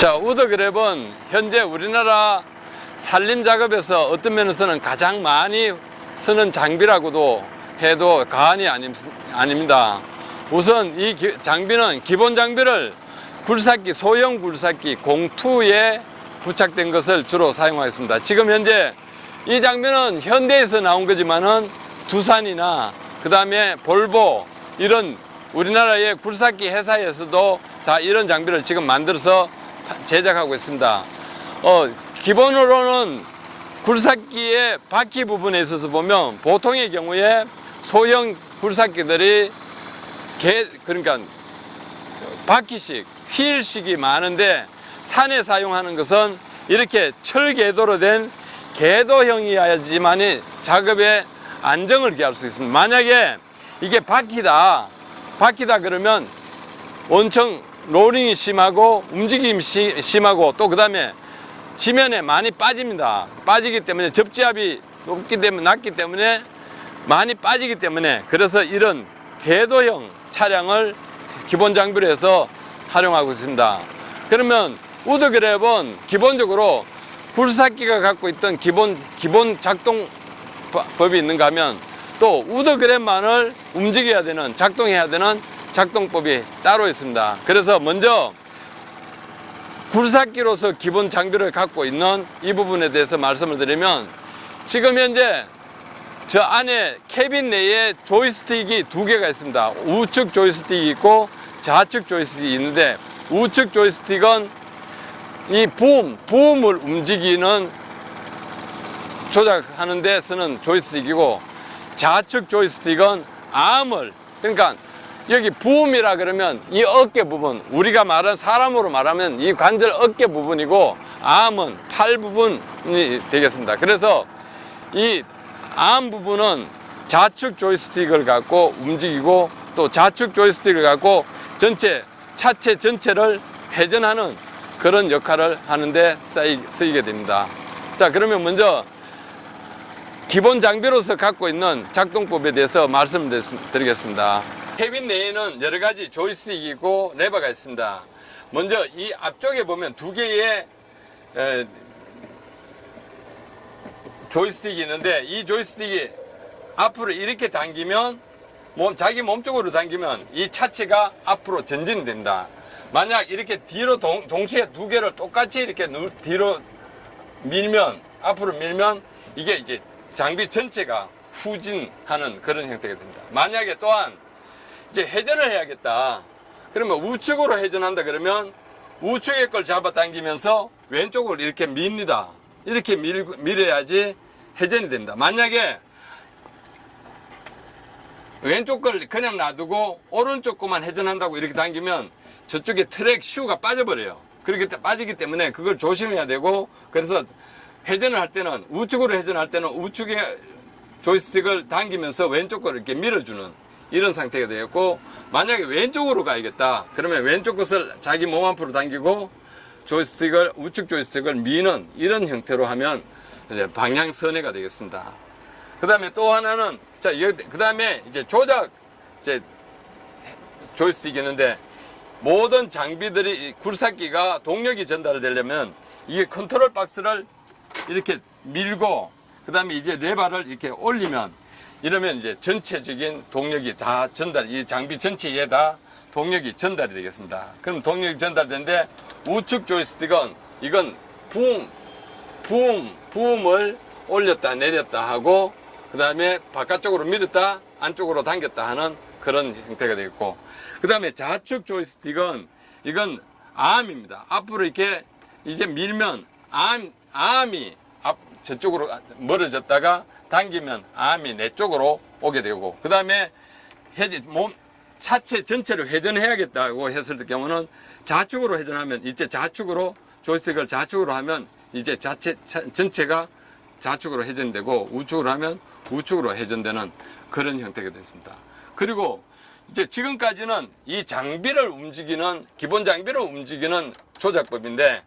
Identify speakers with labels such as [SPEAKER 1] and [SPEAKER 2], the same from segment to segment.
[SPEAKER 1] 자, 우드그랩은 현재 우리나라 산림 작업에서 어떤 면에서는 가장 많이 쓰는 장비라고도 해도 과언이 아닙니다. 우선 이 기- 장비는 기본 장비를 굴삭기, 소형 굴삭기 공투에 부착된 것을 주로 사용하겠습니다. 지금 현재 이 장비는 현대에서 나온 거지만은 두산이나 그 다음에 볼보 이런 우리나라의 굴삭기 회사에서도 자 이런 장비를 지금 만들어서 제작하고 있습니다. 어, 기본으로는 굴삭기의 바퀴 부분에 있어서 보면 보통의 경우에 소형 굴삭기들이 개, 그러니까 바퀴식, 휠식이 많은데 산에 사용하는 것은 이렇게 철궤도로 된 궤도형이어야지만이 작업에 안정을 기할 수 있습니다. 만약에 이게 바퀴다, 바퀴다 그러면 엄청 로링이 심하고 움직임이 시- 심하고 또 그 다음에 지면에 많이 빠집니다. 빠지기 때문에 접지압이 높기 때문에 낮기 때문에 많이 빠지기 때문에 그래서 이런 궤도형 차량을 기본 장비로 해서 활용하고 있습니다. 그러면 우드 그랩은 기본적으로 굴삭기가 갖고 있던 기본 기본 작동 바- 법이 있는가 하면 또 우드 그랩만을 움직여야 되는 작동해야 되는 작동법이 따로 있습니다. 그래서 먼저 굴삭기로서 기본 장비를 갖고 있는 이 부분에 대해서 말씀을 드리면 지금 현재 저 안에 캐빈 내에 조이스틱이 두 개가 있습니다. 우측 조이스틱이 있고 좌측 조이스틱이 있는데 우측 조이스틱은 이 부음, 부음을 움직이는 조작하는 데 쓰는 조이스틱이고 좌측 조이스틱은 암을 그러니까 여기 부음이라 그러면 이 어깨 부분 우리가 말하는 사람으로 말하면 이 관절 어깨 부분이고 암은 팔 부분이 되겠습니다. 그래서 이 암 부분은 좌측 조이스틱을 갖고 움직이고 또 좌측 조이스틱을 갖고 전체 차체 전체를 회전하는 그런 역할을 하는데 쓰이, 쓰이게 됩니다. 자 그러면 먼저 기본 장비로서 갖고 있는 작동법에 대해서 말씀드리겠습니다. 캐빈 내에는 여러 가지 조이스틱이 있고 레버가 있습니다. 먼저 이 앞쪽에 보면 두 개의 에, 조이스틱이 있는데 이 조이스틱이 앞으로 이렇게 당기면 몸, 자기 몸 쪽으로 당기면 이 차체가 앞으로 전진이 된다. 만약 이렇게 뒤로 동, 동시에 두 개를 똑같이 이렇게 누- 뒤로 밀면 앞으로 밀면 이게 이제 장비 전체가 후진하는 그런 형태가 됩니다. 만약에 또한 이제 회전을 해야겠다. 그러면 우측으로 회전한다 그러면 우측의 걸 잡아 당기면서 왼쪽으로 이렇게 밉니다. 이렇게 밀, 밀어야지 회전이 됩니다. 만약에 왼쪽 걸 그냥 놔두고 오른쪽 거만 회전한다고 이렇게 당기면 저쪽에 트랙 슈가 빠져버려요. 때문에 빠지기 때문에 그걸 조심해야 되고 그래서 회전을 할 때는 우측으로 회전할 때는 우측에 조이스틱을 당기면서 왼쪽 걸 이렇게 밀어주는 이런 상태가 되었고 만약에 왼쪽으로 가야겠다 그러면 왼쪽 것을 자기 몸 앞으로 당기고 조이스틱을 우측 조이스틱을 미는 이런 형태로 하면 방향 선회가 되겠습니다. 그 다음에 또 하나는 자, 그 다음에 이제 조작 이제 조이스틱이 있는데 모든 장비들이 이 굴삭기가 동력이 전달되려면 이게 컨트롤 박스를 이렇게 밀고 그 다음에 이제 레바를 이렇게 올리면 이러면 이제 전체적인 동력이 다 전달, 이 장비 전체에 다 동력이 전달이 되겠습니다. 그럼 동력이 전달되는데 우측 조이스틱은 이건 부음, 부음, 부음을 올렸다 내렸다 하고 그 다음에 바깥쪽으로 밀었다 안쪽으로 당겼다 하는 그런 형태가 되겠고 그 다음에 좌측 조이스틱은 이건 암입니다. 앞으로 이렇게 이제 밀면 암, 암이 앞, 저쪽으로 멀어졌다가 당기면 암이 내 쪽으로 오게 되고 그 다음에 몸, 차체 전체를 회전해야겠다고 했을 경우는 좌측으로 회전하면 이제 좌측으로 조이스틱을 좌측으로 하면 이제 자체 차- 전체가 좌측으로 회전되고 우측으로 하면 우측으로 회전되는 그런 형태가 됐습니다. 그리고 이제 지금까지는 이 장비를 움직이는 기본 장비를 움직이는 조작법인데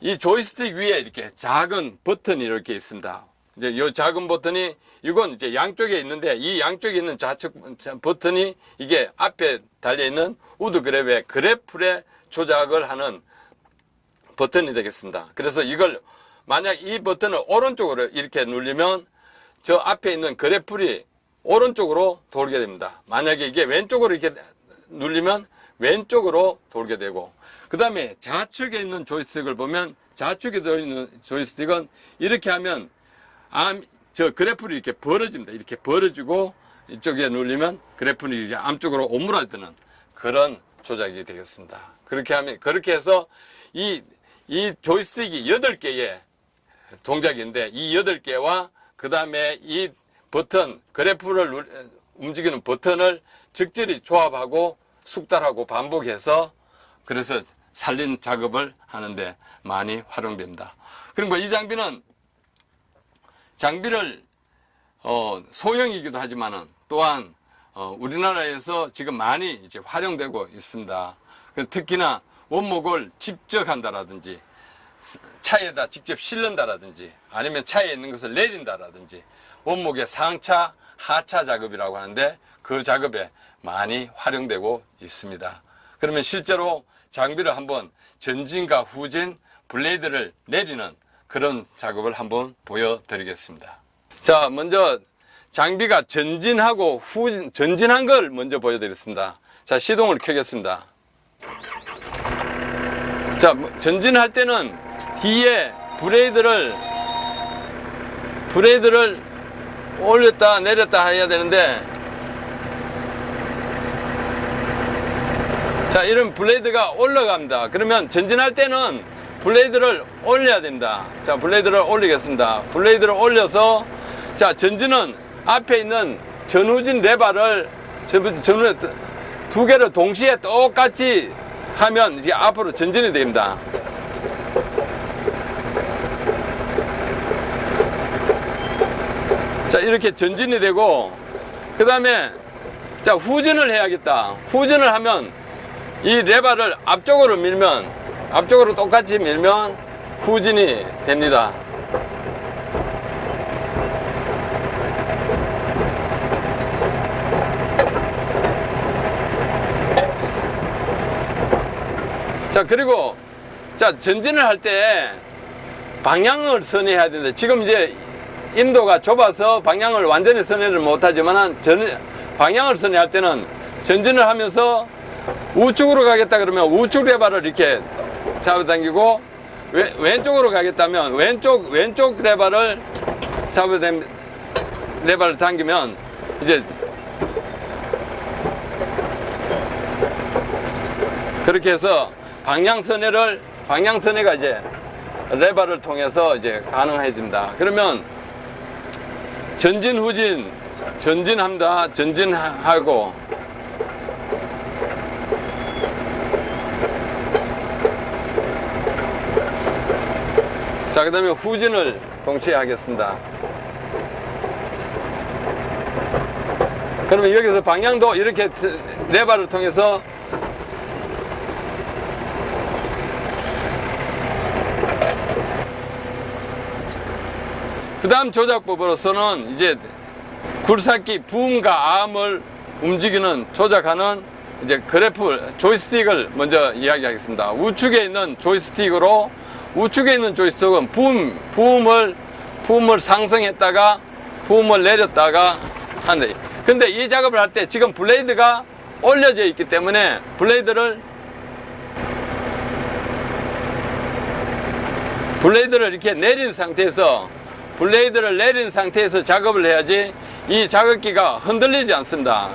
[SPEAKER 1] 이 조이스틱 위에 이렇게 작은 버튼이 이렇게 있습니다. 이제 이 작은 버튼이 이건 이제 양쪽에 있는데 이 양쪽에 있는 좌측 버튼이 이게 앞에 달려 있는 우드 그랩의 그래플의 조작을 하는 버튼이 되겠습니다. 그래서 이걸 만약 이 버튼을 오른쪽으로 이렇게 누르면 저 앞에 있는 그래플이 오른쪽으로 돌게 됩니다. 만약에 이게 왼쪽으로 이렇게 눌리면 왼쪽으로 돌게 되고 그 다음에 좌측에 있는 조이스틱을 보면 좌측에 있는 조이스틱은 이렇게 하면 암, 저 그래프를 이렇게 벌어집니다. 이렇게 벌어지고 이쪽에 눌리면 그래프는 이렇게 암 쪽으로 오므라드는 그런 조작이 되겠습니다. 그렇게 하면, 그렇게 해서 이, 이 조이스틱이 8개의 동작인데 이 8개와 그 다음에 이 버튼, 그래프를 누- 움직이는 버튼을 적절히 조합하고 숙달하고 반복해서 그래서 살린 작업을 하는데 많이 활용됩니다. 그리고 이 장비는 장비를 어, 소형이기도 하지만은 또한 어, 우리나라에서 지금 많이 이제 활용되고 있습니다. 그 특히나 원목을 직접 한다라든지 차에다 직접 실른다라든지 아니면 차에 있는 것을 내린다라든지 원목의 상차, 하차 작업이라고 하는데 그 작업에 많이 활용되고 있습니다. 그러면 실제로 장비를 한번 전진과 후진 블레이드를 내리는 그런 작업을 한번 보여드리겠습니다. 자, 먼저 장비가 전진하고 후진, 전진한 걸 먼저 보여드리겠습니다. 자, 시동을 켜겠습니다. 자, 뭐, 전진할 때는 뒤에 브레이드를, 브레이드를 올렸다 내렸다 해야 되는데, 자, 이런 블레이드가 올라갑니다. 그러면 전진할 때는 블레이드를 올려야 됩니다. 자, 블레이드를 올리겠습니다. 블레이드를 올려서, 자, 전진은 앞에 있는 전후진 레바를, 전- 전후, 두 개를 동시에 똑같이 하면 이게 앞으로 전진이 됩니다. 자, 이렇게 전진이 되고, 그 다음에, 자, 후진을 해야겠다. 후진을 하면 이 레바를 앞쪽으로 밀면, 앞쪽으로 똑같이 밀면 후진이 됩니다. 자, 그리고, 자, 전진을 할 때 방향을 선회해야 되는데, 지금 이제 인도가 좁아서 방향을 완전히 선회를 못하지만, 전, 방향을 선회할 때는 전진을 하면서 우측으로 가겠다 그러면 우측 레바를 이렇게 잡아당기고, 왼, 왼쪽으로 가겠다면 왼쪽, 왼쪽 레바를 잡아당, 레바를 당기면, 이제 그렇게 해서 방향선회를 방향선회가 이제 레버를 통해서 이제 가능해집니다. 그러면 전진 후진 전진합니다. 전진하고 자 그 다음에 후진을 동시에 하겠습니다. 그러면 여기서 방향도 이렇게 레버를 통해서 그 다음 조작법으로서는 이제 굴삭기 붐과 암을 움직이는 조작하는 이제 그래프 조이스틱을 먼저 이야기하겠습니다. 우측에 있는 조이스틱으로 우측에 있는 조이스틱은 붐, 붐을 붐을 상승했다가 붐을 내렸다가 하는데 근데 이 작업을 할 때 지금 블레이드가 올려져 있기 때문에 블레이드를 블레이드를 이렇게 내린 상태에서 블레이드를 내린 상태에서 작업을 해야지 이 작업기가 흔들리지 않습니다.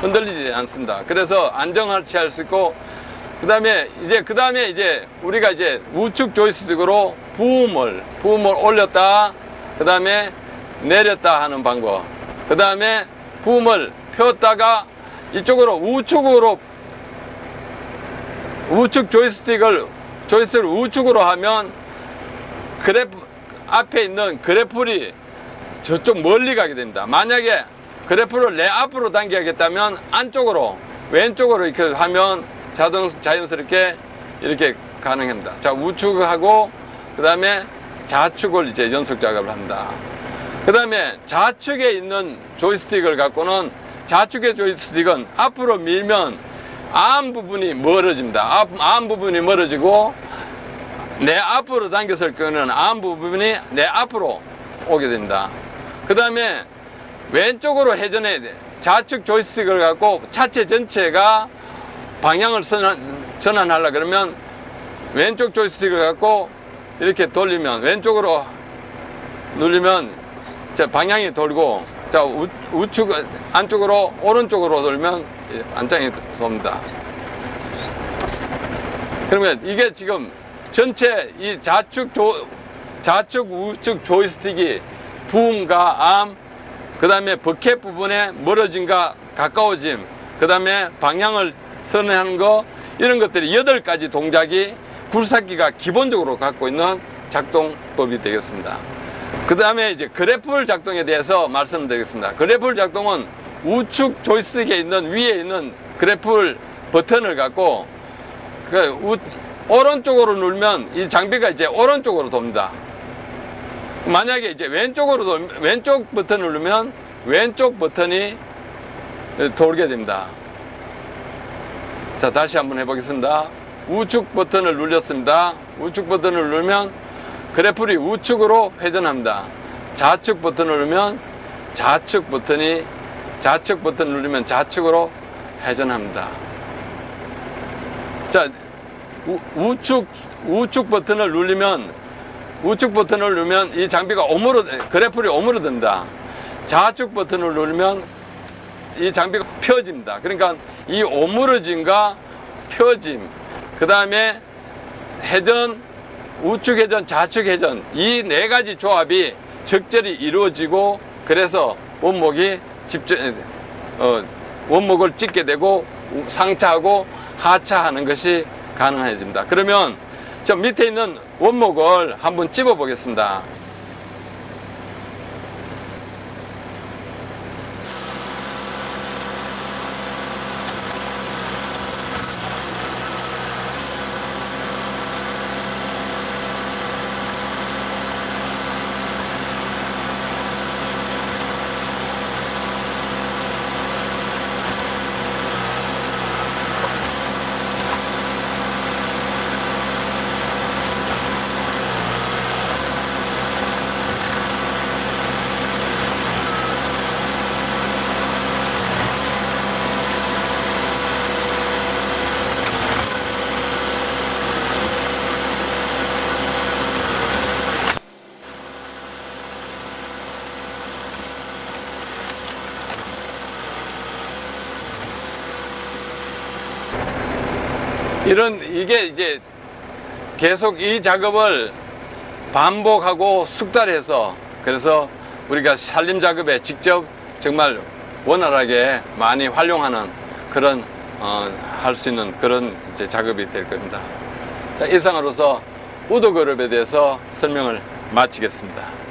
[SPEAKER 1] 흔들리지 않습니다. 그래서 안정할지 할수 있고 그 다음에 이제 그 다음에 이제 우리가 이제 우측 조이스틱으로 부음을 부음을 올렸다 그 다음에 내렸다 하는 방법 그 다음에 부음을 폈다가 이쪽으로 우측으로 우측 조이스틱을 조이스틱을 우측으로 하면 그래프 앞에 있는 그래플이 저쪽 멀리 가게 됩니다. 만약에 그래프를 내 앞으로 당겨야겠다면 안쪽으로 왼쪽으로 이렇게 하면 자동 자연스럽게 이렇게 가능합니다. 자 우측하고 그 다음에 좌측을 이제 연속 작업을 합니다. 그 다음에 좌측에 있는 조이스틱을 갖고는 좌측의 조이스틱은 앞으로 밀면 암 부분이 멀어집니다. 앞- 암 부분이 멀어지고 내 앞으로 당겼을 경우는 암 부분이 내 앞으로 오게 됩니다. 그 다음에 왼쪽으로 회전해야 돼. 좌측 조이스틱을 갖고 차체 전체가 방향을 전환, 전환하려 그러면 왼쪽 조이스틱을 갖고 이렇게 돌리면 왼쪽으로 누르면 자, 방향이 돌고 자 우, 우측 안쪽으로 오른쪽으로 돌면 안장이 돕니다. 그러면 이게 지금 전체 이 좌측 조 좌측 우측 조이스틱이 부음과 암 그 다음에 버켓 부분에 멀어짐과 가까워짐 그 다음에 방향을 선회하는 거 이런 것들이 여덟 가지 동작이 굴삭기가 기본적으로 갖고 있는 작동법이 되겠습니다. 그 다음에 이제 그래플 작동에 대해서 말씀드리겠습니다. 그래플 작동은 우측 조이스틱에 있는 위에 있는 그래플 버튼을 갖고 그 우, 오른쪽으로 누르면 이 장비가 이제 오른쪽으로 돕니다. 만약에 이제 왼쪽으로 돌, 왼쪽 버튼을 누르면 왼쪽 버튼이 돌게 됩니다. 자, 다시 한번 해보겠습니다. 우측 버튼을 눌렸습니다. 우측 버튼을 누르면 그래플이 우측으로 회전합니다. 좌측 버튼을 누르면 좌측 버튼이 좌측 버튼을 누르면 좌측으로 회전합니다. 자, 우, 우측 우측 버튼을 누르면 우측 버튼을 누르면 이 장비가 오므로 그래플이 오므로듭니다. 좌측 버튼을 누르면 이 장비가 펴집니다. 그러니까 이 오므러짐과 펴짐, 그 다음에 회전, 우측 회전, 좌측 회전 이 네 가지 조합이 적절히 이루어지고 그래서 원목이 집중 어, 원목을 찍게 되고 상차하고 하차하는 것이 가능해집니다. 그러면 저 밑에 있는 원목을 한번 찝어 보겠습니다. 이런 이게 이제 계속 이 작업을 반복하고 숙달해서 그래서 우리가 살림 작업에 직접 정말 원활하게 많이 활용하는 그런 어, 할 수 있는 그런 이제 작업이 될 겁니다. 자, 이상으로서 우도그룹에 대해서 설명을 마치겠습니다.